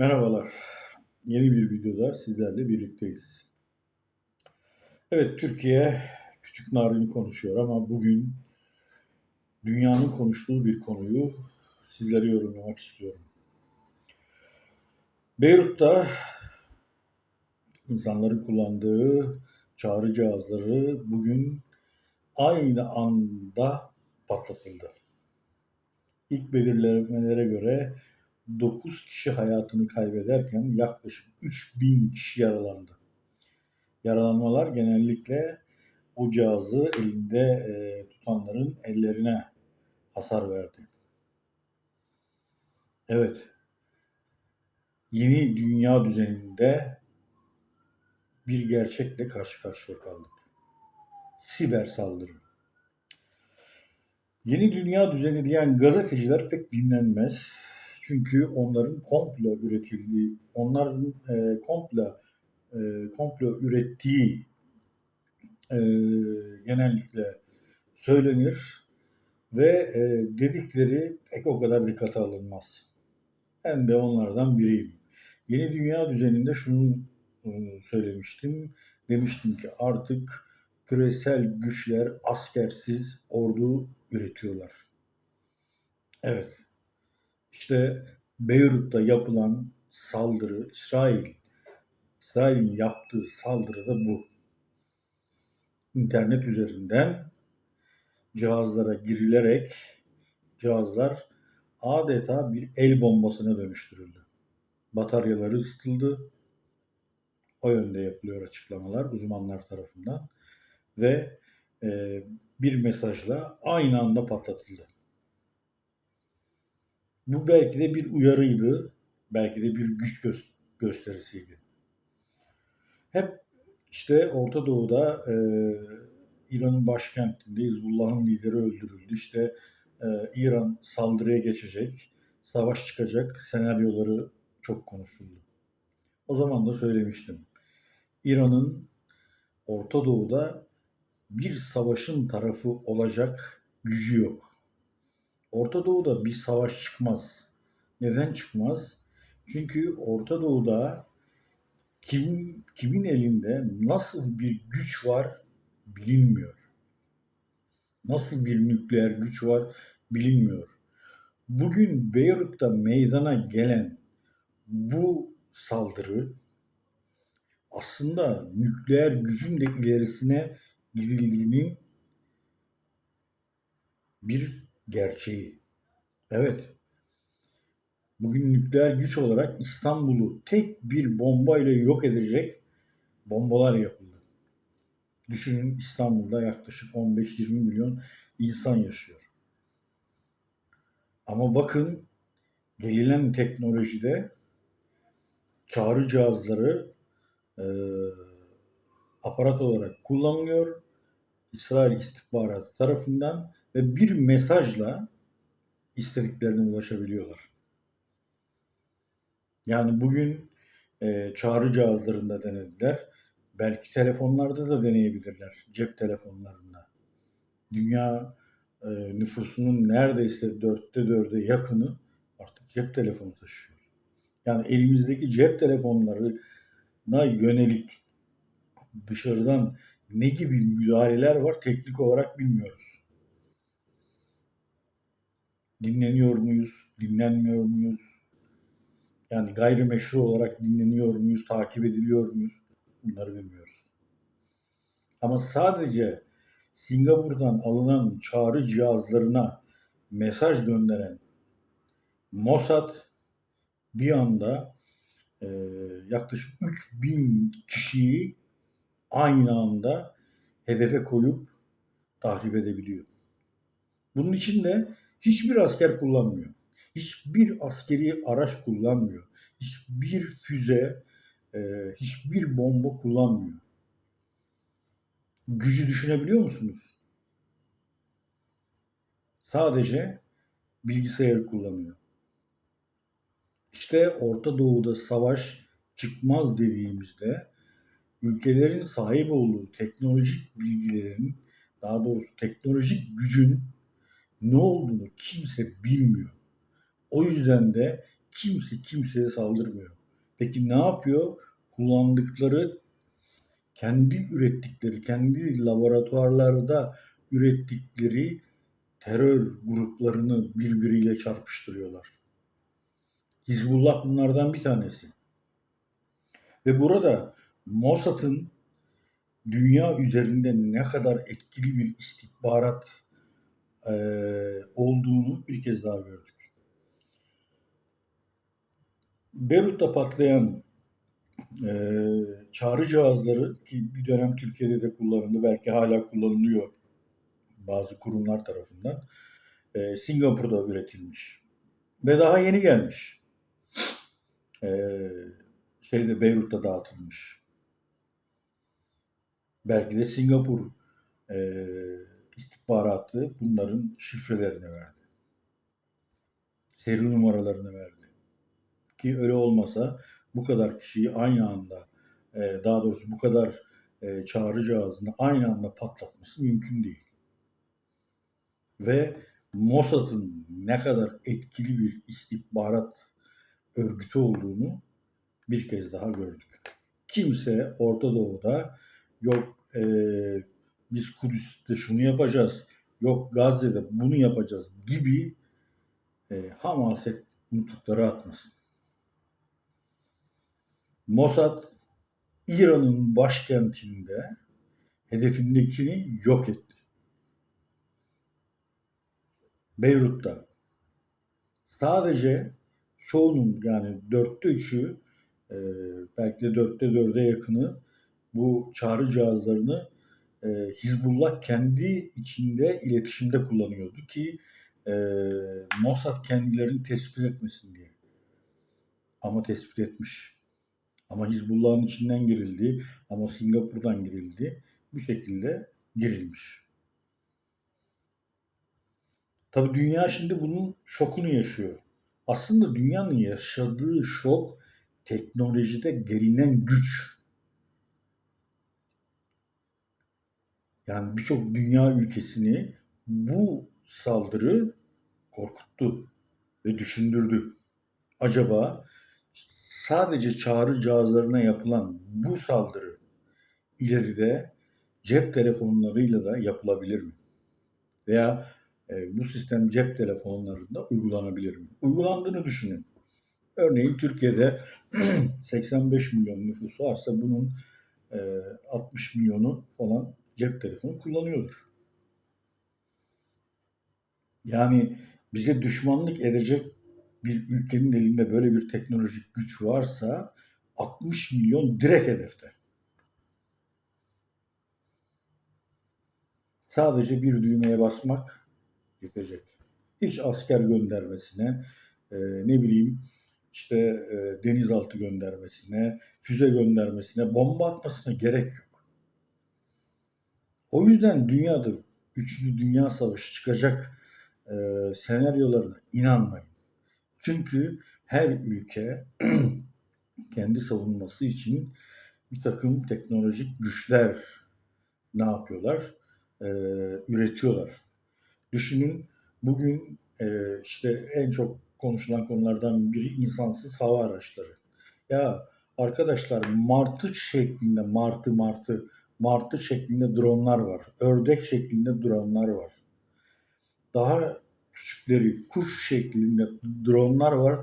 Merhabalar. Yeni bir videoda sizlerle birlikteyiz. Evet, Türkiye küçük narini konuşuyor ama bugün dünyanın konuştuğu bir konuyu sizlere yorumlamak istiyorum. Beyrut'ta insanların kullandığı çağrı cihazları bugün aynı anda patlatıldı. İlk belirlemelere göre 9 kişi hayatını kaybederken yaklaşık 3000 kişi yaralandı. Yaralanmalar genellikle bu cihazı elinde e, tutanların ellerine hasar verdi. Evet, yeni dünya düzeninde bir gerçekle karşı karşıya kaldık. Siber saldırı. Yeni dünya düzeni diyen gazeteciler pek dinlenmez. Çünkü onların komplo üretildiği, onların e, komplo e, komplo ürettiği e, genellikle söylenir ve e, dedikleri pek o kadar dikkate alınmaz. Ben de onlardan biriyim. Yeni dünya düzeninde şunu e, söylemiştim. Demiştim ki artık küresel güçler askersiz ordu üretiyorlar. Evet. İşte Beyrut'ta yapılan saldırı, İsrail, İsrail'in yaptığı saldırı da bu. İnternet üzerinden cihazlara girilerek cihazlar adeta bir el bombasına dönüştürüldü. Bataryaları ısıtıldı. O yönde yapılıyor açıklamalar uzmanlar tarafından ve e, bir mesajla aynı anda patlatıldı. Bu belki de bir uyarıydı, belki de bir güç gö- gösterisiydi. Hep işte Orta Doğu'da e, İran'ın başkentinde Hizbullah'ın lideri öldürüldü. İşte e, İran saldırıya geçecek, savaş çıkacak senaryoları çok konuşuldu. O zaman da söylemiştim. İran'ın Orta Doğu'da bir savaşın tarafı olacak gücü yok. Orta Doğu'da bir savaş çıkmaz. Neden çıkmaz? Çünkü Orta Doğu'da kim, kimin elinde nasıl bir güç var bilinmiyor. Nasıl bir nükleer güç var bilinmiyor. Bugün Beyrut'ta meydana gelen bu saldırı aslında nükleer gücün de ilerisine gidildiğinin bir gerçeği. Evet. Bugün nükleer güç olarak İstanbul'u tek bir bombayla yok edecek bombalar yapıldı. Düşünün İstanbul'da yaklaşık 15-20 milyon insan yaşıyor. Ama bakın gelinen teknolojide çağrı cihazları e, aparat olarak kullanılıyor. İsrail istihbaratı tarafından ve bir mesajla istediklerine ulaşabiliyorlar. Yani bugün e, çağrı cihazlarında denediler. Belki telefonlarda da deneyebilirler. Cep telefonlarında. Dünya e, nüfusunun neredeyse dörtte dörde yakını artık cep telefonu taşıyor. Yani elimizdeki cep telefonlarına yönelik dışarıdan ne gibi müdahaleler var teknik olarak bilmiyoruz. Dinleniyor muyuz? Dinlenmiyor muyuz? Yani gayrimeşru olarak dinleniyor muyuz? Takip ediliyor muyuz? Bunları bilmiyoruz. Ama sadece Singapur'dan alınan çağrı cihazlarına mesaj gönderen Mossad bir anda e, yaklaşık 3000 kişiyi aynı anda hedefe koyup tahrip edebiliyor. Bunun için de hiçbir asker kullanmıyor. Hiçbir askeri araç kullanmıyor. Hiçbir füze, e, hiçbir bomba kullanmıyor. Gücü düşünebiliyor musunuz? Sadece bilgisayarı kullanıyor. İşte Orta Doğu'da savaş çıkmaz dediğimizde ülkelerin sahip olduğu teknolojik bilgilerin daha doğrusu teknolojik gücün ne olduğunu kimse bilmiyor. O yüzden de kimse kimseye saldırmıyor. Peki ne yapıyor? Kullandıkları kendi ürettikleri, kendi laboratuvarlarda ürettikleri terör gruplarını birbiriyle çarpıştırıyorlar. Hizbullah bunlardan bir tanesi. Ve burada Mossad'ın dünya üzerinde ne kadar etkili bir istihbarat e, olduğunu bir kez daha gördük. Beyrut'ta patlayan e, çağrı cihazları ki bir dönem Türkiye'de de kullanıldı, belki hala kullanılıyor bazı kurumlar tarafından e, Singapur'da üretilmiş ve daha yeni gelmiş. E, şeyde Beyrut'ta dağıtılmış. Belki de Singapur e, istihbaratı bunların şifrelerini verdi. Seri numaralarını verdi. Ki öyle olmasa bu kadar kişiyi aynı anda e, daha doğrusu bu kadar e, çağrı cihazını aynı anda patlatması mümkün değil. Ve Mossad'ın ne kadar etkili bir istihbarat örgütü olduğunu bir kez daha gördük. Kimse Orta Doğu'da yok e, biz Kudüs'te şunu yapacağız, yok Gazze'de bunu yapacağız gibi e, hamaset nutukları atmasın. Mossad İran'ın başkentinde hedefindekini yok etti. Beyrut'ta sadece çoğunun yani dörtte üçü e, belki de dörtte dörde yakını bu çağrı cihazlarını e, Hizbullah kendi içinde iletişimde kullanıyordu ki e, Mossad kendilerini tespit etmesin diye. Ama tespit etmiş. Ama Hizbullah'ın içinden girildi, ama Singapur'dan girildi. Bir şekilde girilmiş. Tabii dünya şimdi bunun şokunu yaşıyor. Aslında dünyanın yaşadığı şok teknolojide gelinen güç. Yani birçok dünya ülkesini bu saldırı korkuttu ve düşündürdü. Acaba sadece çağrı cihazlarına yapılan bu saldırı ileride cep telefonlarıyla da yapılabilir mi? Veya e, bu sistem cep telefonlarında uygulanabilir mi? Uygulandığını düşünün. Örneğin Türkiye'de 85 milyon nüfus varsa bunun e, 60 milyonu falan cep telefonu kullanıyordur. Yani bize düşmanlık edecek bir ülkenin elinde böyle bir teknolojik güç varsa 60 milyon direkt hedefte. Sadece bir düğmeye basmak yetecek. Hiç asker göndermesine, e, ne bileyim işte e, denizaltı göndermesine, füze göndermesine, bomba atmasına gerek yok. O yüzden dünyada üçüncü dünya savaşı çıkacak e, senaryolarına inanmayın. Çünkü her ülke kendi savunması için bir takım teknolojik güçler ne yapıyorlar? Ee, üretiyorlar. Düşünün bugün e, işte en çok konuşulan konulardan biri insansız hava araçları. Ya arkadaşlar martı şeklinde martı martı martı şeklinde dronlar var. Ördek şeklinde dronlar var. Daha küçükleri kuş şeklinde dronlar var.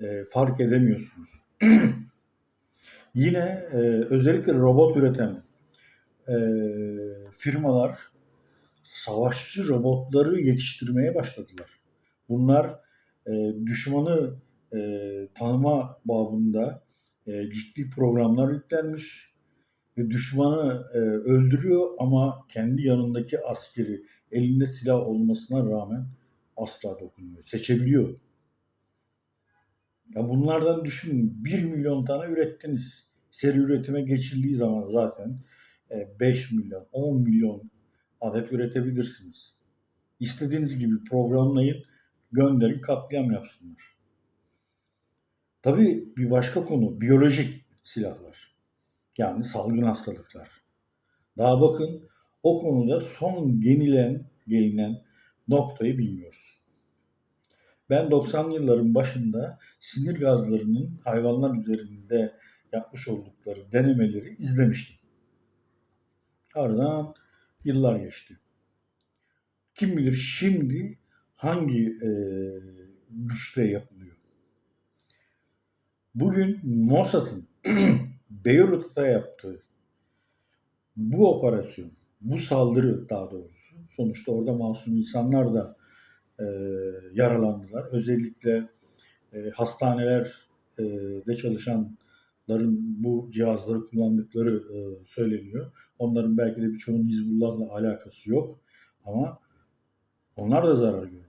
E, fark edemiyorsunuz. Yine e, özellikle robot üreten e, firmalar savaşçı robotları yetiştirmeye başladılar. Bunlar e, düşmanı e, tanıma babında e, ciddi programlar yüklenmiş düşmanı e, öldürüyor ama kendi yanındaki askeri elinde silah olmasına rağmen asla dokunmuyor. Seçebiliyor. Ya bunlardan düşünün 1 milyon tane ürettiniz. Seri üretime geçildiği zaman zaten 5 e, milyon, 10 milyon adet üretebilirsiniz. İstediğiniz gibi programlayın, gönderin, katliam yapsınlar. Tabii bir başka konu biyolojik silahlar. Yani salgın hastalıklar. Daha bakın o konuda son yenilen, gelinen noktayı bilmiyoruz. Ben 90'lı yılların başında sinir gazlarının hayvanlar üzerinde yapmış oldukları denemeleri izlemiştim. Aradan yıllar geçti. Kim bilir şimdi hangi e, güçte yapılıyor. Bugün Mossad'ın Beyrut'ta yaptığı bu operasyon, bu saldırı daha doğrusu, sonuçta orada masum insanlar da e, yaralandılar. Özellikle e, hastanelerde çalışanların bu cihazları kullandıkları e, söyleniyor. Onların belki de birçoğunun Hizbullah'la alakası yok ama onlar da zarar gördüler.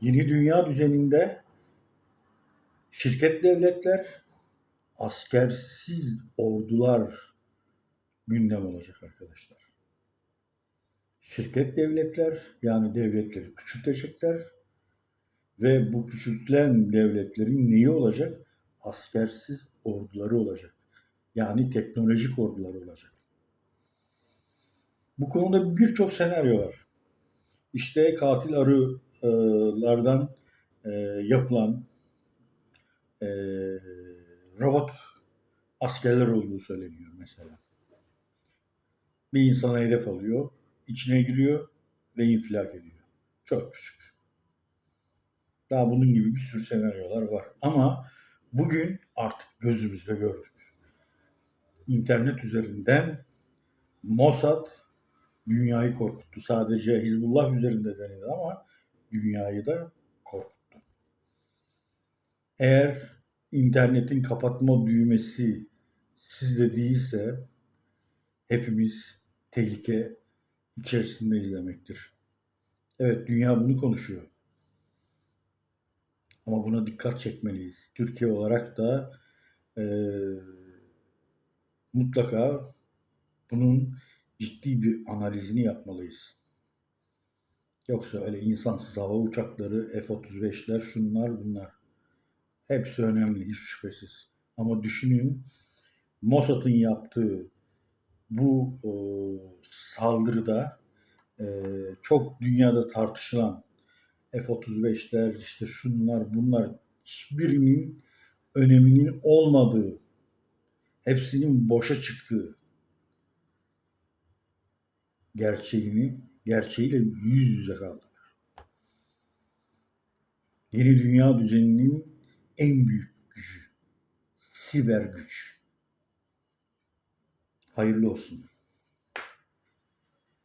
Yeni dünya düzeninde şirket devletler, askersiz ordular gündem olacak arkadaşlar. Şirket devletler yani devletleri küçültecekler ve bu küçültülen devletlerin neyi olacak? Askersiz orduları olacak. Yani teknolojik orduları olacak. Bu konuda birçok senaryo var. İşte katil arılardan e, yapılan e, robot askerler olduğu söyleniyor mesela. Bir insana hedef alıyor, içine giriyor ve infilak ediyor. Çok küçük. Daha bunun gibi bir sürü senaryolar var. Ama bugün artık gözümüzde gördük. İnternet üzerinden Mossad dünyayı korkuttu. Sadece Hizbullah üzerinde denedi ama dünyayı da korkuttu. Eğer internetin kapatma düğmesi sizde değilse hepimiz tehlike içerisindeyiz demektir. Evet dünya bunu konuşuyor. Ama buna dikkat çekmeliyiz. Türkiye olarak da e, mutlaka bunun ciddi bir analizini yapmalıyız. Yoksa öyle insansız hava uçakları, F-35'ler, şunlar bunlar. Hepsi önemli hiç şüphesiz. Ama düşünün Mossad'ın yaptığı bu e, saldırıda e, çok dünyada tartışılan F-35'ler işte şunlar bunlar hiçbirinin öneminin olmadığı, hepsinin boşa çıktığı gerçeğini, gerçeğiyle yüz yüze kaldık. Yeni dünya düzeninin en büyük gücü, siber güç. Hayırlı olsun.